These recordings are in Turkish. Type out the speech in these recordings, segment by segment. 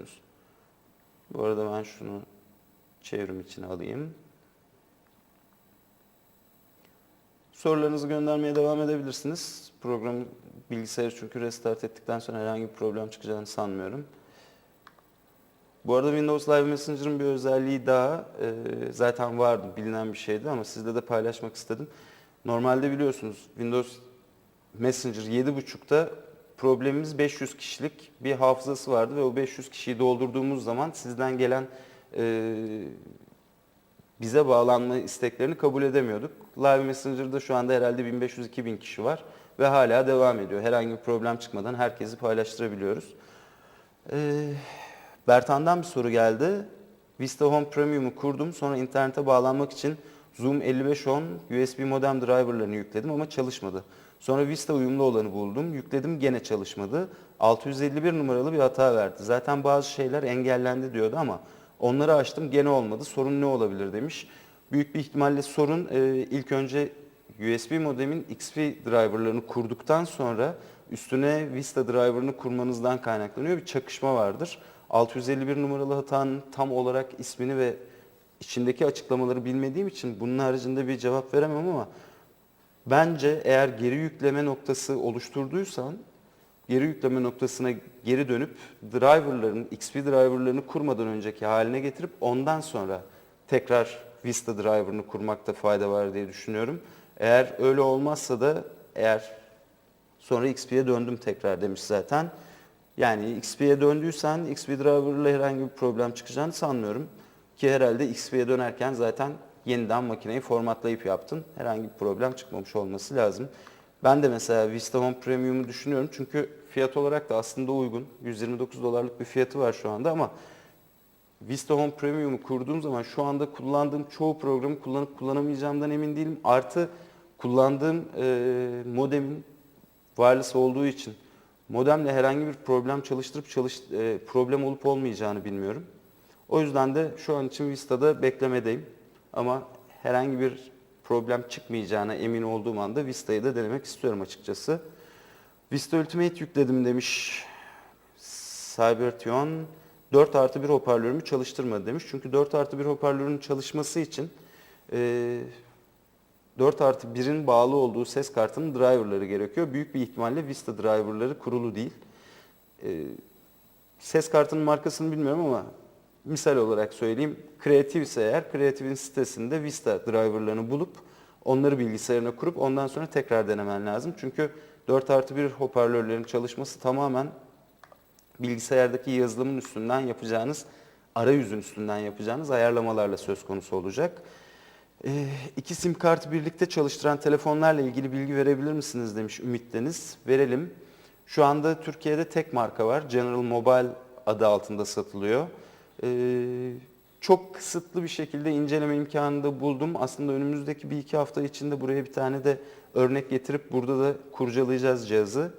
görüyorsunuz. Bu arada ben şunu çevrim için alayım. Sorularınızı göndermeye devam edebilirsiniz. Program bilgisayarı çünkü restart ettikten sonra herhangi bir problem çıkacağını sanmıyorum. Bu arada Windows Live Messenger'ın bir özelliği daha e, zaten vardı, bilinen bir şeydi ama sizle de paylaşmak istedim. Normalde biliyorsunuz Windows Messenger 7.5'ta problemimiz 500 kişilik bir hafızası vardı ve o 500 kişiyi doldurduğumuz zaman sizden gelen e, bize bağlanma isteklerini kabul edemiyorduk. Live Messenger'da şu anda herhalde 1500-2000 kişi var ve hala devam ediyor. Herhangi bir problem çıkmadan herkesi paylaştırabiliyoruz. Ee, Bertan'dan bir soru geldi. Vista Home Premium'u kurdum. Sonra internete bağlanmak için Zoom 5510 USB modem driverlarını yükledim ama çalışmadı. Sonra Vista uyumlu olanı buldum. Yükledim gene çalışmadı. 651 numaralı bir hata verdi. Zaten bazı şeyler engellendi diyordu ama onları açtım gene olmadı. Sorun ne olabilir demiş. Büyük bir ihtimalle sorun e, ilk önce USB modemin XP driverlarını kurduktan sonra üstüne Vista driver'ını kurmanızdan kaynaklanıyor. Bir çakışma vardır. 651 numaralı hatanın tam olarak ismini ve içindeki açıklamaları bilmediğim için bunun haricinde bir cevap veremem ama bence eğer geri yükleme noktası oluşturduysan geri yükleme noktasına geri dönüp driverların, XP driverlarını kurmadan önceki haline getirip ondan sonra tekrar Vista driver'ını kurmakta fayda var diye düşünüyorum. Eğer öyle olmazsa da eğer sonra XP'ye döndüm tekrar demiş zaten. Yani XP'ye döndüysen XP driver'la herhangi bir problem çıkacağını sanmıyorum. Ki herhalde XP'ye dönerken zaten yeniden makineyi formatlayıp yaptın. Herhangi bir problem çıkmamış olması lazım. Ben de mesela Vista Home Premium'u düşünüyorum çünkü fiyat olarak da aslında uygun. 129 dolarlık bir fiyatı var şu anda ama Vista Home Premium'u kurduğum zaman şu anda kullandığım çoğu programı kullanıp kullanamayacağımdan emin değilim. Artı kullandığım e, modemin wireless olduğu için modemle herhangi bir problem çalıştırıp çalış, e, problem olup olmayacağını bilmiyorum. O yüzden de şu an için Vista'da beklemedeyim. Ama herhangi bir problem çıkmayacağına emin olduğum anda Vista'yı da denemek istiyorum açıkçası. Vista Ultimate yükledim demiş Cybertion. 4 artı 1 hoparlörümü çalıştırmadı demiş. Çünkü 4 artı 1 hoparlörün çalışması için e, 4 artı 1'in bağlı olduğu ses kartının driverları gerekiyor. Büyük bir ihtimalle Vista driverları kurulu değil. E, ses kartının markasını bilmiyorum ama misal olarak söyleyeyim. Creative ise eğer Creative'in sitesinde Vista driverlarını bulup onları bilgisayarına kurup ondan sonra tekrar denemen lazım. Çünkü 4 artı 1 hoparlörlerin çalışması tamamen bilgisayardaki yazılımın üstünden yapacağınız, arayüzün üstünden yapacağınız ayarlamalarla söz konusu olacak. E, iki sim kartı birlikte çalıştıran telefonlarla ilgili bilgi verebilir misiniz demiş Ümit Deniz. Verelim. Şu anda Türkiye'de tek marka var. General Mobile adı altında satılıyor. Ee, çok kısıtlı bir şekilde inceleme imkanını da buldum. Aslında önümüzdeki bir iki hafta içinde buraya bir tane de örnek getirip burada da kurcalayacağız cihazı.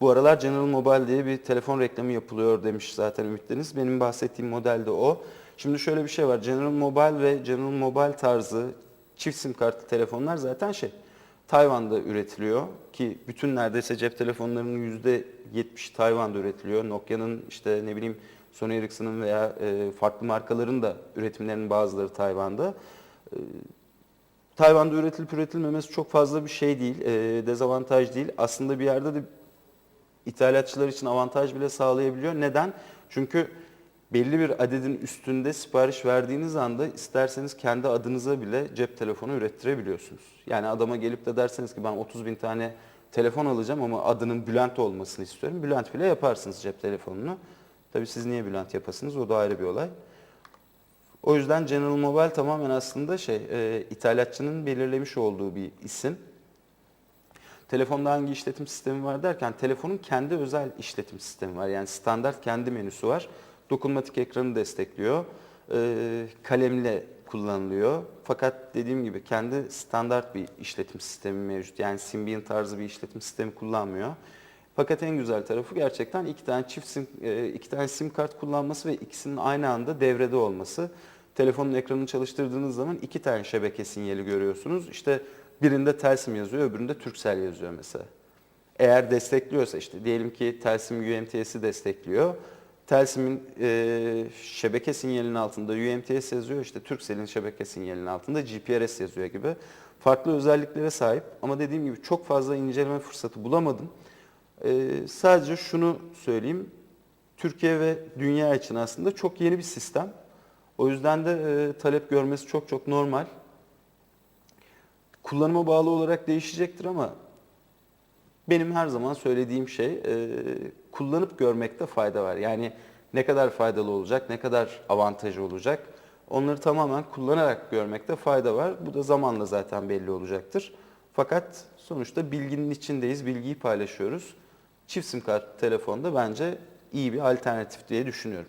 Bu aralar General Mobile diye bir telefon reklamı yapılıyor demiş zaten Ümit. Benim bahsettiğim model de o. Şimdi şöyle bir şey var. General Mobile ve General Mobile tarzı çift sim kartlı telefonlar zaten şey Tayvan'da üretiliyor ki bütün neredeyse cep telefonlarının %70 Tayvan'da üretiliyor. Nokia'nın işte ne bileyim Sony Ericsson'ın veya e, farklı markaların da üretimlerinin bazıları Tayvan'da. E, Tayvan'da üretilip üretilmemesi çok fazla bir şey değil, e, dezavantaj değil. Aslında bir yerde de ithalatçılar için avantaj bile sağlayabiliyor. Neden? Çünkü belli bir adedin üstünde sipariş verdiğiniz anda isterseniz kendi adınıza bile cep telefonu ürettirebiliyorsunuz. Yani adama gelip de derseniz ki ben 30 bin tane telefon alacağım ama adının Bülent olmasını istiyorum. Bülent bile yaparsınız cep telefonunu. Tabii siz niye Bülent yapasınız o da ayrı bir olay. O yüzden General Mobile tamamen aslında şey e, ithalatçının belirlemiş olduğu bir isim. Telefonda hangi işletim sistemi var derken telefonun kendi özel işletim sistemi var. Yani standart kendi menüsü var. Dokunmatik ekranı destekliyor. E, kalemle kullanılıyor. Fakat dediğim gibi kendi standart bir işletim sistemi mevcut. Yani Symbian tarzı bir işletim sistemi kullanmıyor. Fakat en güzel tarafı gerçekten iki tane çift sim, e, iki tane sim kart kullanması ve ikisinin aynı anda devrede olması. Telefonun ekranını çalıştırdığınız zaman iki tane şebeke sinyali görüyorsunuz. İşte birinde Telsim yazıyor, öbüründe Turkcell yazıyor mesela. Eğer destekliyorsa işte diyelim ki Telsim UMTS'i destekliyor. Telsim'in e, şebeke sinyalinin altında UMTS yazıyor. işte Turkcell'in şebeke sinyalinin altında GPRS yazıyor gibi. Farklı özelliklere sahip ama dediğim gibi çok fazla inceleme fırsatı bulamadım. E, sadece şunu söyleyeyim. Türkiye ve dünya için aslında çok yeni bir sistem. O yüzden de e, talep görmesi çok çok normal. Kullanıma bağlı olarak değişecektir ama benim her zaman söylediğim şey e, kullanıp görmekte fayda var. Yani ne kadar faydalı olacak, ne kadar avantajı olacak onları tamamen kullanarak görmekte fayda var. Bu da zamanla zaten belli olacaktır. Fakat sonuçta bilginin içindeyiz, bilgiyi paylaşıyoruz. Çift sim kart telefonda bence iyi bir alternatif diye düşünüyorum.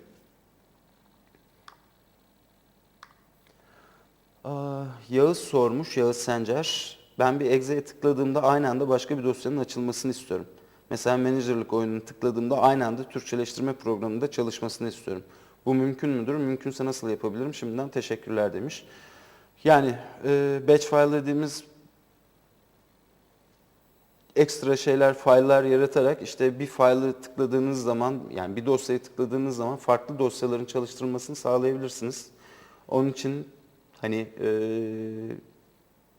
Aa, Yağız sormuş, Yağız Sencer. Ben bir Exe'ye tıkladığımda aynı anda başka bir dosyanın açılmasını istiyorum. Mesela menajerlik oyununu tıkladığımda aynı anda Türkçeleştirme programında çalışmasını istiyorum. Bu mümkün müdür? Mümkünse nasıl yapabilirim? Şimdiden teşekkürler demiş. Yani e, batch file dediğimiz ekstra şeyler, file'lar yaratarak işte bir file'ı tıkladığınız zaman yani bir dosyayı tıkladığınız zaman farklı dosyaların çalıştırılmasını sağlayabilirsiniz. Onun için hani e,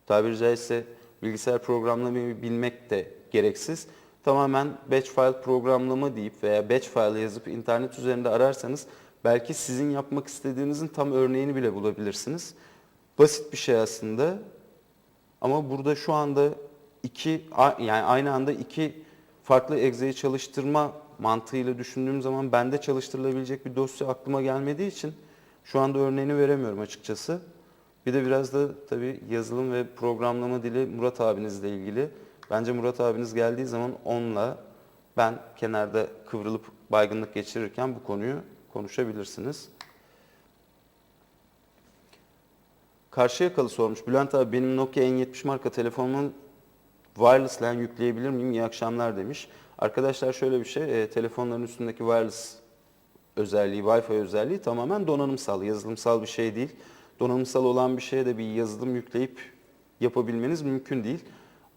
tabiri caizse bilgisayar programlamayı bilmek de gereksiz. Tamamen batch file programlama deyip veya batch file yazıp internet üzerinde ararsanız belki sizin yapmak istediğinizin tam örneğini bile bulabilirsiniz. Basit bir şey aslında ama burada şu anda iki yani aynı anda iki farklı egzeyi çalıştırma mantığıyla düşündüğüm zaman bende çalıştırılabilecek bir dosya aklıma gelmediği için şu anda örneğini veremiyorum açıkçası. Bir de biraz da tabii yazılım ve programlama dili Murat abinizle ilgili. Bence Murat abiniz geldiği zaman onunla ben kenarda kıvrılıp baygınlık geçirirken bu konuyu konuşabilirsiniz. Karşıyakalı sormuş. Bülent abi benim Nokia N70 marka telefonumun wireless LAN yükleyebilir miyim? İyi akşamlar demiş. Arkadaşlar şöyle bir şey, e, telefonların üstündeki wireless özelliği, Wi-Fi özelliği tamamen donanımsal, yazılımsal bir şey değil. Donanımsal olan bir şeye de bir yazılım yükleyip yapabilmeniz mümkün değil.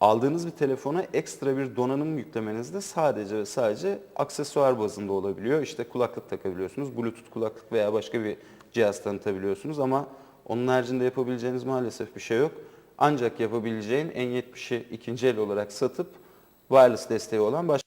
Aldığınız bir telefona ekstra bir donanım yüklemeniz de sadece ve sadece aksesuar bazında olabiliyor. İşte kulaklık takabiliyorsunuz, bluetooth kulaklık veya başka bir cihaz tanıtabiliyorsunuz ama onun haricinde yapabileceğiniz maalesef bir şey yok. Ancak yapabileceğin N70'i ikinci el olarak satıp wireless desteği olan başka